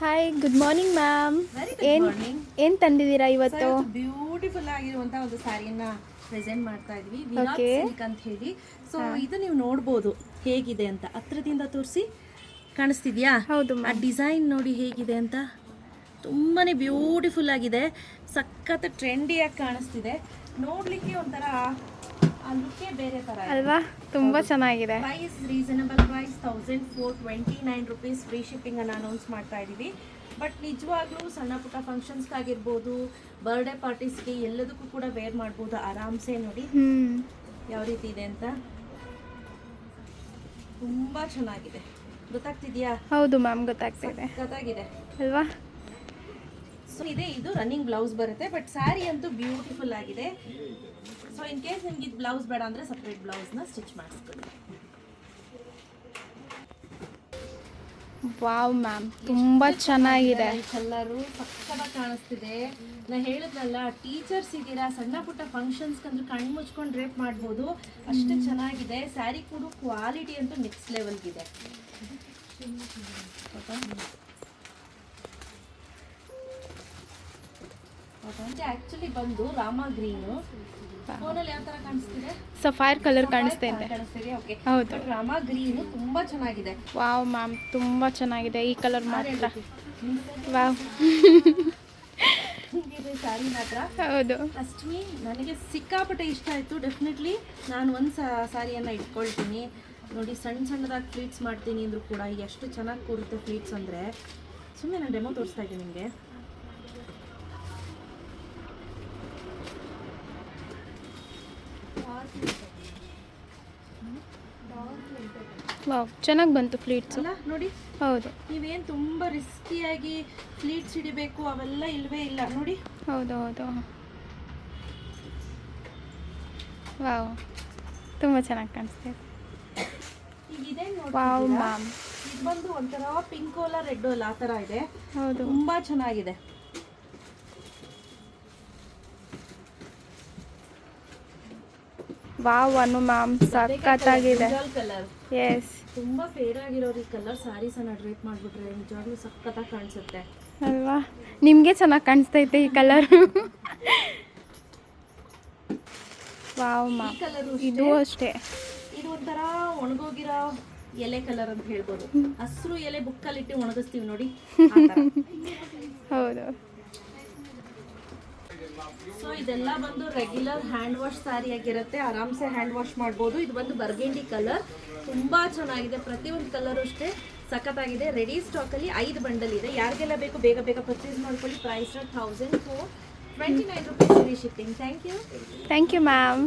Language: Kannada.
ಹಾಯ್ ಗುಡ್ ಮಾರ್ನಿಂಗ್ ಮ್ಯಾಮ್ ಏನ್ ಏನ್ ತಂದಿದ್ದೀರಾ ಇವತ್ತು? ಬ್ಯೂಟಿಫುಲ್ ಆಗಿರುವಂತ ಒಂದು ಸಾರಿಯನ್ನ ಪ್ರೆಸೆಂಟ್ ಮಾಡ್ತಾ ಇದ್ವಿ. ಅಂತ ಹೇಳಿ. ಸೊ ಇದು ನೀವು ನೋಡ್ಬೋದು ಹೇಗಿದೆ ಅಂತ. ಹತ್ರದಿಂದ ತೋರಿಸಿ. ಕಾಣಿಸ್ತಿದ್ಯಾ? ಹೌದು ಆ ಡಿಸೈನ್ ನೋಡಿ ಹೇಗಿದೆ ಅಂತ. ತುಂಬಾ ಬ್ಯೂಟಿಫುಲ್ ಆಗಿದೆ. ಸಖತ್ ಟ್ರೆಂಡಿಯಾಗಿ ಕಾಣಿಸ್ತಿದೆ. ನೋಡ್ಲಿಕ್ಕೆ ಒಂಥರ ಅಲ್ವಾ? ತುಂಬಾ ಚೆನ್ನಾಗಿದೆ. Price reasonable price thousand four twenty nine rupees free shipping ಅನ್ನ ಅನೌನ್ಸ್ ಮಾಡ್ತಾ ಇದೀವಿ. ಬಟ್ ನಿಜವಾಗ್ಲೂ ಸಣ್ಣ ಪುಟ್ಟ ಫಂಕ್ಷನ್ಸ್ಗಾಗಿರ್ಬೋದು ಬರ್ಡೇ ಪಾರ್ಟೀಸ್ಗೆ ಎಲ್ಲದಕ್ಕೂ ಕೂಡ ವೇರ್ ಮಾಡ್ಬೋದು ಆರಾಮ್ಸೆ ನೋಡಿ. ಯಾವ ರೀತಿ ಇದೆ ಅಂತ? ತುಂಬಾ ಚೆನ್ನಾಗಿದೆ. ಗೊತ್ತಾಗ್ತಿದ್ಯಾ? ಹೌದು ಮ್ಯಾಮ್ ಗೊತ್ತಾಗ್ತಿದೆ. ಗೊತ್ತಾಗಿದೆ ಅಲ್ವಾ? ಸೊ ಇದೆ ಇದು ರನ್ನಿಂಗ್ ಬ್ಲೌಸ್ ಬರುತ್ತೆ ಬಟ್ ಸ್ಯಾರಿ ಅಂತೂ ಬ್ಯೂಟಿಫುಲ್ ಆಗಿದೆ. ಸೊ ಇನ್ ಕೇಸ್ ನಿಮ್ಗೆ ಇದು ಬ್ಲೌಸ್ ಬೇಡ ಅಂದರೆ ಸಪ್ರೇಟ್ ಬ್ಲೌಸ್ನ ಸ್ಟಿಚ್ ಮಾಡಿಸ್ಕೊಳ್ಳಿ. ವಾವ್ ಮ್ಯಾಮ್ ತುಂಬಾ ಚೆನ್ನಾಗಿದೆ. ಕಲ್ಲರು ಪಕ್ಕವಾಗಿ ಕಾಣಿಸ್ತಿದೆ. ನಾ ಹೇಳಿದ್ನಲ್ಲ ಟೀಚರ್ಸ್ ಇದ್ದೀರಾ ಸಣ್ಣ ಪುಟ್ಟ ಫಂಕ್ಷನ್ಸ್ ಅಂದ್ರೆ ಕಣ್ಣು ಮುಚ್ಕೊಂಡು ರೇಪ್ ಮಾಡ್ಬೋದು. ಅಷ್ಟು ಚೆನ್ನಾಗಿದೆ. ಸ್ಯಾರಿ ಕೂಡ ಕ್ವಾಲಿಟಿ ಅಂತೂ ನೆಕ್ಸ್ಟ್ ಲೆವೆಲ್ಗಿದೆ ಆಕ್ಚುಲಿ ಬಂದು ರಾಮ ಗ್ರೀನು ಸಫೈರ್ ಕಲರ್ ಕಾಣಿಸ್ತಾ ಇದೆ. ಹೌದು. ರಾಮ ಗ್ರೀನು ತುಂಬಾ ಚೆನ್ನಾಗಿದೆ. ವಾವ್ ಮ್ಯಾಮ್ ತುಂಬಾ ಚೆನ್ನಾಗಿದೆ. ಈ ಕಲರ್ ಮಾತ್ರ. ವಾವ್ ಸ್ಯಾರಿ ಮಾತ್ರ. ಹೌದು. ಅಷ್ಟಮಿ ನನಗೆ ಸಿಕ್ಕಾಪಟ್ಟೆ ಇಷ್ಟ ಆಯಿತು. ಡೆಫಿನೆಟ್ಲಿ ನಾನು ಒಂದು ಸಾರಿಯನ್ನ ಇಟ್ಕೊಳ್ತೀನಿ. ನೋಡಿ ಸಣ್ಣ ಸಣ್ಣದಾಗಿ ಫ್ಲೀಟ್ಸ್ ಮಾಡ್ತೀನಿ ಅಂದರೂ ಕೂಡ ಎಷ್ಟು ಚೆನ್ನಾಗಿ ಕೂರುತ್ತೆ ಫ್ಲೀಟ್ಸ್ ಅಂದರೆ. ಸುಮ್ಮನೆ ನಾನು ಡೆಮೋ ತೋರಿಸ್ತಾ ಇದ್ದೀನಿ ನಿಮಗೆ. ಚೆನ್ನಾಗಿ ಬಂತು ಫ್ಲೀಟ್ಸ್ ಅಲ್ಲ ನೋಡಿ. ಹೌದು. ನೀವೇನು ತುಂಬ ರಿಸ್ಕಿಯಾಗಿ ಫ್ಲೀಟ್ಸ್ ಹಿಡಿಬೇಕು ಅವೆಲ್ಲ ಇಲ್ಲವೇ ಇಲ್ಲ. ನೋಡಿ. ಹೌದು ಹೌದು. ವಾವ್ ತುಂಬ ಚೆನ್ನಾಗಿ ಕಾಣಿಸ್ತಿದೆ. Wow ma'am. ಇದು ಬಂದು ಒಂಥರ ಪಿಂಕ್ ಅಲ್ಲ ರೆಡ್ ಅಲ್ಲ ಆ ಥರ ಇದೆ. ಹೌದು. ತುಂಬ ಚೆನ್ನಾಗಿದೆ. Wow Anu ma'am. ಸಖತ್ತಾಗಿದೆ. ಎಸ್ ತುಂಬಾ ಫೇರ್ ಆಗಿರೋರು ಈ ಕಲರ್ ಸ್ಯಾರೀಸ್ ಅನ್ನ ಡ್ರೇಪ್ ಮಾಡ್ಬಿಟ್ರೆ ನಿಜವಾಗ್ಲೂ ಸಖತ್ತಾಗಿ ಕಾಣಿಸುತ್ತೆ. ಅಲ್ವಾ? ನಿಮಗೆ ಚೆನ್ನಾಗಿ ಕಾಣಿಸ್ತೈತೆ ಈ ಕಲರ್. Wow ma'am. ಇದು ಅಷ್ಟೇ. ಇದು ಒಂಥರ ಒಣಗೋಗಿರೋ ಎಲೆ ಕಲರ್ ಅಂತ ಹೇಳ್ಬೋದು. ಹಸಿರು ಎಲೆ ಬುಕ್ಕಲ್ಲಿಟ್ಟು ಒಣಗಿಸ್ತೀವಿ ನೋಡಿ. ಹೌದು. ಸೊ ಇದೆಲ್ಲ ಬಂದು ರೆಗ್ಯುಲರ್ ಹ್ಯಾಂಡ್ ವಾಶ್ ಸ್ಯಾರಿ ಆಗಿರುತ್ತೆ. ಆರಾಮ್ಸೆ ಹ್ಯಾಂಡ್ ವಾಶ್ ಮಾಡ್ಬೋದು. ಇದು ಬಂದು ಬರ್ಗೆಂಡಿ ಕಲರ್ ತುಂಬ ಚೆನ್ನಾಗಿದೆ. ಪ್ರತಿಯೊಂದು ಕಲರ್ ಅಷ್ಟೇ ಸಖತ್ತಾಗಿದೆ. ರೆಡಿ ಸ್ಟಾಕಲ್ಲಿ ಐದು ಬಂಡಲ್ ಇದೆ. ಯಾರಿಗೆಲ್ಲ ಬೇಕು, ಬೇಗ ಬೇಗ ಪರ್ಚೇಸ್ ಮಾಡ್ಕೊಳ್ಳಿ. Price thousand four twenty nine rupees free shipping thank you thank you ma'am